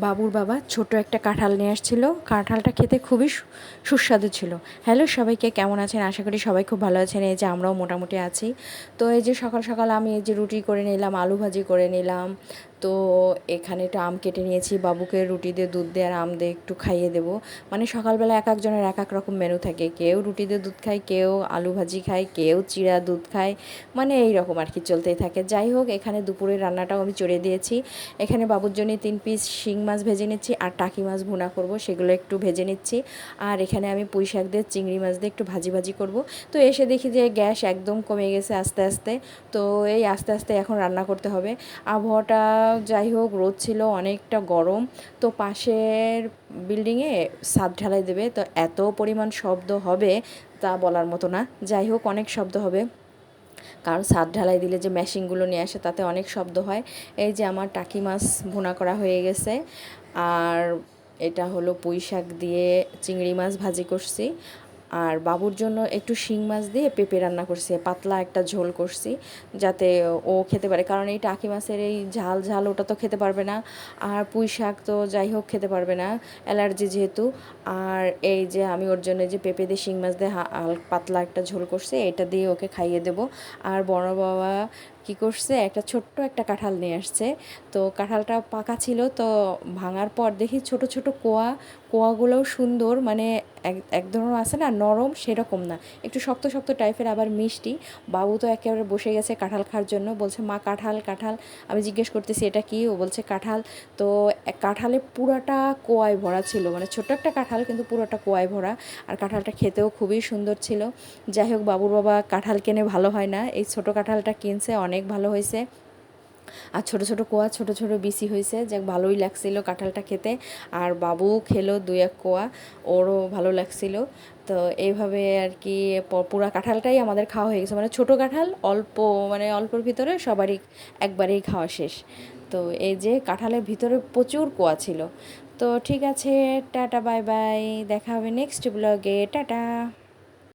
বাবুর বাবা ছোট একটা কাঁঠাল নিয়ে আসছিল। কাঁঠালটা খেতে খুবই সুস্বাদু ছিল। হ্যালো সবাইকে, কেমন আছেন? আশা করি সবাই খুব ভালো আছেন। এই যে আমরাও মোটামুটি আছি। তো এই যে সকাল সকাল আমি এই যে রুটি করে নিলাম, আলু ভাজি করে নিলাম তো এখানে একটু আম কেটে নিয়েছি, বাবুকে রুটি দিয়ে, দুধ দিয়ে আর আম দিয়ে একটু খাইয়ে দেবো। মানে সকালবেলা এক একজনের এক এক রকম মেনু থাকে। কেউ রুটি দিয়ে দুধ খায়, কেউ আলু ভাজি খায়, কেউ চিড়া দুধ খায় মানে এই রকম আর কি চলতেই থাকে। যাই হোক, এখানে দুপুরের রান্নাটাও আমি চড়ে দিয়েছি। এখানে বাবুর জন্য তিন পিস শিং মাছ ভেজে নিচ্ছি আর টাকি মাছ ভুনা করব, সেগুলো একটু ভেজে নিচ্ছি। আর এখানে আমি পুঁই শাক দিয়ে চিংড়ি মাছ দিয়ে একটু ভাজি ভাজি করব। তো এসে দেখি যে গ্যাস একদম কমে গেছে আস্তে আস্তে। তো এই আস্তে আস্তে এখন রান্না করতে হবে। আবহাওয়াটা যাই হোক, রোদ ছিল, অনেকটা গরম। তো পাশের বিল্ডিংয়ে সাদ ঢালাই দেবে। তো এত পরিমাণ শব্দ হবে তা বলার মতো না। যাই হোক, অনেক শব্দ হবে। কারণ সাদ ঢালাই দিলে যে মেশিনগুলো নিয়ে আসে, তাতে অনেক শব্দ হয়। এই যে আমার টাকি মাছ ভুনা করা হয়ে গেছে। আর এটা হলো পুঁই শাক দিয়ে চিংড়ি মাছ ভাজি করছি। আর বাবুর জন্য একটু শিং মাছ দিয়ে পেঁপে রান্না করছি, পাতলা একটা ঝোল করছি যাতে ও খেতে পারে। কারণ এই টাকি মাছের এই ঝাল ঝাল ওটা তো খেতে পারবে না। আর পুঁই শাক তো যাই হোক খেতে পারবে না, অ্যালার্জি যেহেতু। আর এই যে আমি ওর জন্য যে পেঁপে দিয়ে শিং মাছ দিয়ে পাতলা একটা ঝোল করছি, এটা দিয়ে ওকে খাইয়ে দেবো। আর বড় বাবা কি করছে, একটা ছোট্ট একটা কাঁঠাল নিয়ে আসছে। তো কাঁঠালটা পাকা ছিল, তো ভাঙার পর দেখি ছোট ছোট কোয়া, কোয়াগুলোও সুন্দর মানে এক ধরনের আছে না, নরম সেরকম না। একটু শক্ত শক্ত টাইপের, আবার মিষ্টি। বাবু তো একেবারে বসে গেছে কাঁঠাল খাওয়ার জন্য, বলছে, মা, কাঁঠাল কাঁঠাল। আমি জিজ্ঞেস করতেছি, এটা কি? ও বলছে, কাঁঠাল। তো কাঁঠালে পুরাটা কোয়ায় ভরা ছিল। মানে ছোট্ট একটা কাঁঠাল, কিন্তু পুরোটা কোয়ায় ভরা। আর কাঁঠালটা খেতেও খুবই সুন্দর ছিল। যাই হোক, বাবুর বাবা কাঁঠাল কেনে ভালো হয় না। এই ছোট কাঁঠালটা কিনছে, অনেক ভালো হয়েছে। আর ছোট ছোট কোয়া ছোট ছোট বিসি হয়েছে যাক ভালোই লাগছিল কাঁঠালটা খেতে। আর বাবু খেলো দুই এক কোয়া, ওরও ভালো লাগছিল। তো এইভাবে আর কি পুরা কাঁঠালটাই আমাদের খাওয়া হয়ে গেছে। মানে ছোট কাঁঠাল অল্প মানে অল্পর ভিতরে সবারই, একবারেই খাওয়া শেষ। তো এই যে কাঁঠালের ভিতরে প্রচুর কোয়া ছিল। তো ঠিক আছে, টাটা, বাই বাই, দেখা হবে নেক্সট ব্লগে টাটা!